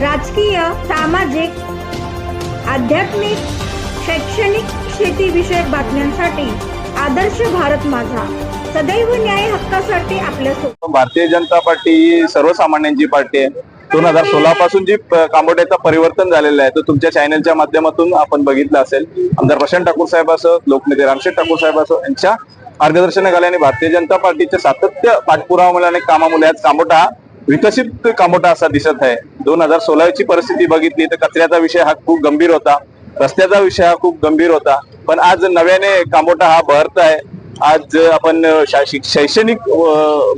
राजकीय सामाजिक आध्यात्मिक शैक्षणिक शेतीविषयक बातम्यांसाठी आदर्श भारत माझा. सदैव न्याय हक्कासाठी आपल्या भारतीय जनता पार्टी ही सर्वसामान्यांची पार्टी आहे. दोन हजार सोळा पासून जी प- कांबोड्याचं परिवर्तन झालेलं आहे तो तुमच्या चॅनलच्या माध्यमातून आपण बघितलं असेल. आमदार प्रशांत ठाकूर साहेब असो लोकनेते रामशेठ ठाकूर साहेब असो यांच्या मार्गदर्शनाखाली आणि भारतीय जनता पार्टीचे सातत्य पाठपुरावा आणि कामामुळे आज कांबोटा विकसित कांबोटा असा दिसत आहे. दोन हजार सोळाची परिस्थिती बघितली तर कचऱ्याचा विषय हा खूप गंभीर होता. रस्त्याचा विषय हा खूप गंभीर होता. पण आज नव्याने कामोटा हा बहरत आहे. आज आपण शैक्षणिक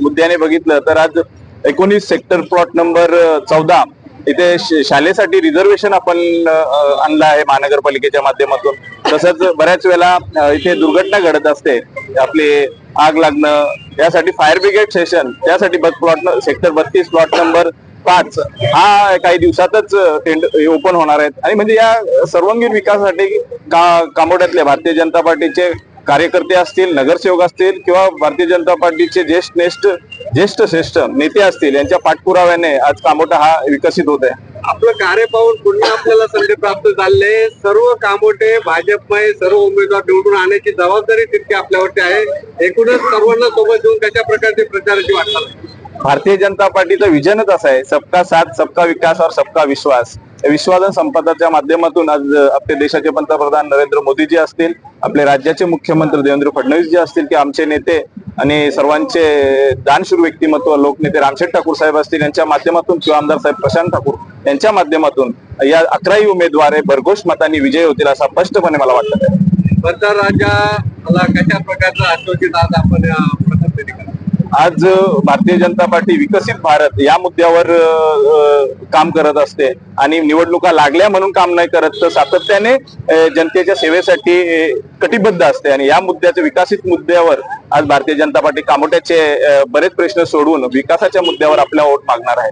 मुद्द्याने बघितलं तर आज एकोणीस सेक्टर प्लॉट नंबर चौदा इथे शालेसाठी रिझर्वेशन आपण आणलं आहे महानगरपालिकेच्या माध्यमातून. तसंच बऱ्याच वेळेला इथे दुर्घटना घडत असते. आपले आग लागणं यासाठी फायर ब्रिगेड सेशन त्यासाठी प्लॉट सेक्टर बत्तीस प्लॉट नंबर पाच. हा काही दिवसातच टेंडर ओपन होणार आहेत. आणि म्हणजे या सर्वांगीण विकासासाठी का कांबोड्यातले भारतीय जनता पार्टीचे कार्यकर्ते असतील नगरसेवक असतील किंवा भारतीय जनता पार्टीचे ज्येष्ठ नेष्ठ ज्येष्ठ श्रेष्ठ नेते असतील यांच्या पाठपुराव्याने आज कामोटा हा विकसित होत आहे. आपलं कार्य पाहून पुन्हा आपल्याला संधी प्राप्त झाले. सर्व कामोटे भाजपमय सर्व उमेदवार निवडून आणण्याची जबाबदारी तितकी आपल्यावरती आहे. एकूणच सर्वांना सोबत घेऊन कशा प्रकारची प्रचाराची वाटचाल भारतीय जनता पार्टीचं विजनच असं आहे. सबका साथ सबका विकास और सबका विश्वास. विश्वासन संपदाच्या माध्यमातून आज आपले देशाचे पंतप्रधान नरेंद्र मोदीजी असतील आपले राज्याचे मुख्यमंत्री देवेंद्र फडणवीस जी असतील की आमचे नेते आणि सर्वांचे दानशूर व्यक्तिमत्व लोकनेते रामशेठ ठाकूर साहेब असतील यांच्या माध्यमातून किंवा आमदार साहेब प्रशांत ठाकूर यांच्या माध्यमातून या अकराही उमेदवार भरघोष मतांनी विजय होतील असा स्पष्टपणे मला वाटत. आहे राजा मला कशा प्रकारचं आश्वासित आज आपण आज भारतीय जनता पार्टी विकसित भारत या मुद्द्यावर काम करत असते आणि निवडणुका लागल्या म्हणून काम नाही करत तर सातत्याने जनतेच्या सेवेसाठी कटिबद्ध असते. आणि या मुद्द्याच्या विकसित मुद्द्यावर आज भारतीय जनता पार्टी कामोट्याचे बरेच प्रश्न सोडून विकासाच्या मुद्द्यावर आपला वोट मागणार आहे.